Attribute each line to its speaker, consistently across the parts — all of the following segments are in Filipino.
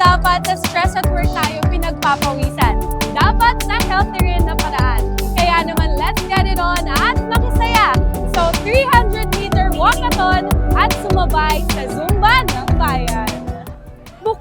Speaker 1: Dapat stress at work tayo pinagpapawisan.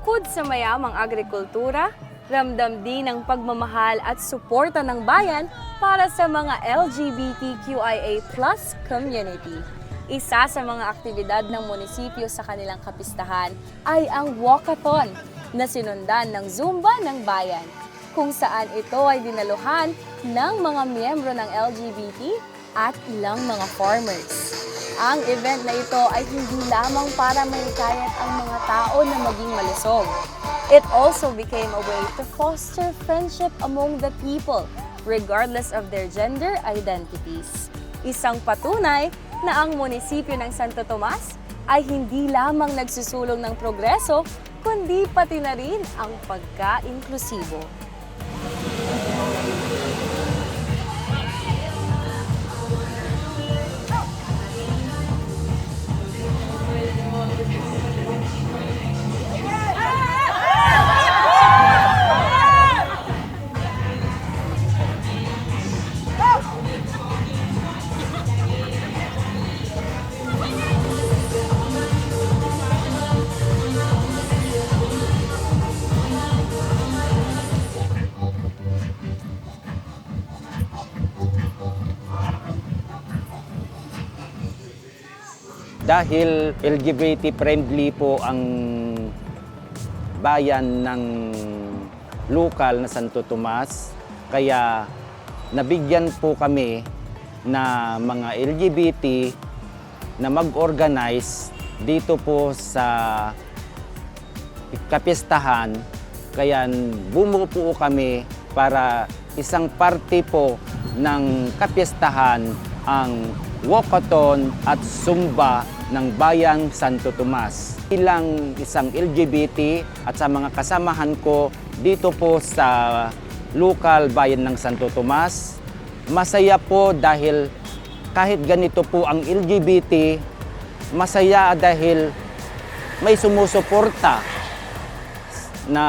Speaker 1: Bukod sa mayamang agrikultura, ramdam din ang pagmamahal at suporta ng bayan para sa mga LGBTQIA plus community. Isa sa mga aktibidad ng munisipyo sa kanilang kapistahan ay ang walkathon na sinundan ng Zumba ng Bayan, kung saan ito ay dinaluhan ng mga miyembro ng LGBT at ilang mga farmers. Ang event na ito ay hindi lamang para mahikayat ang mga tao na maging malusog. It also became a way to foster friendship among the people, regardless of their gender identities. Isang patunay na ang munisipyo ng Santo Tomas ay hindi lamang nagsusulong ng progreso, kundi pati na rin ang pagka-inklusibo.
Speaker 2: Dahil LGBT friendly po ang bayan ng lokal na Santo Tomas, kaya nabigyan po kami na mga LGBT na mag-organize dito po sa kapistahan. Kaya bumuo po kami para isang party po ng kapistahan ang walkathon at zumba ng Bayang Santo Tomas. Bilang isang LGBT at sa mga kasamahan ko dito po sa local bayan ng Santo Tomas, masaya po dahil kahit ganito po ang LGBT, masaya dahil may sumusuporta na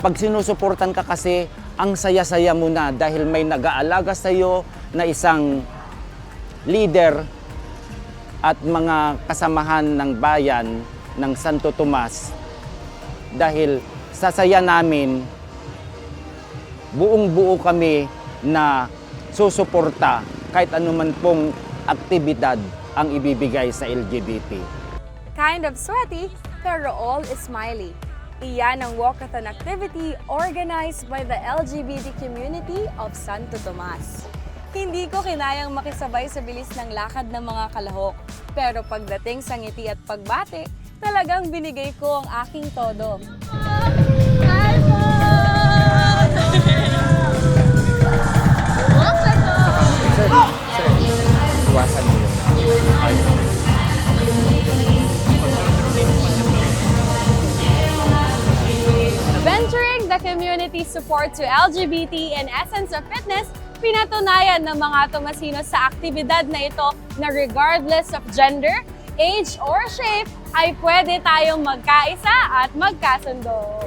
Speaker 2: pag sinusuportan ka kasi, ang saya-saya mo na dahil may nag-aalaga sa iyo na isang leader at mga kasamahan ng bayan ng Santo Tomas dahil sa saya namin buong buo kami na susuporta kahit anuman pong aktibidad ang ibibigay sa LGBT.
Speaker 1: Kind of sweaty, pero all is smiley. Iyan ang walkathon activity organized by the LGBT community of Santo Tomas. Hindi ko kinayang makisabay sa bilis ng lakad ng mga kalahok. Pero pagdating sa ngiti at pagbate, talagang binigay ko ang aking todo.
Speaker 2: Iwasan mo.
Speaker 1: Venturing the community support to LGBT and essence of fitness, pinatunayan ng mga Tomasino sa aktibidad na ito na regardless of gender, age, or shape, ay pwede tayong magkaisa at magkasundo.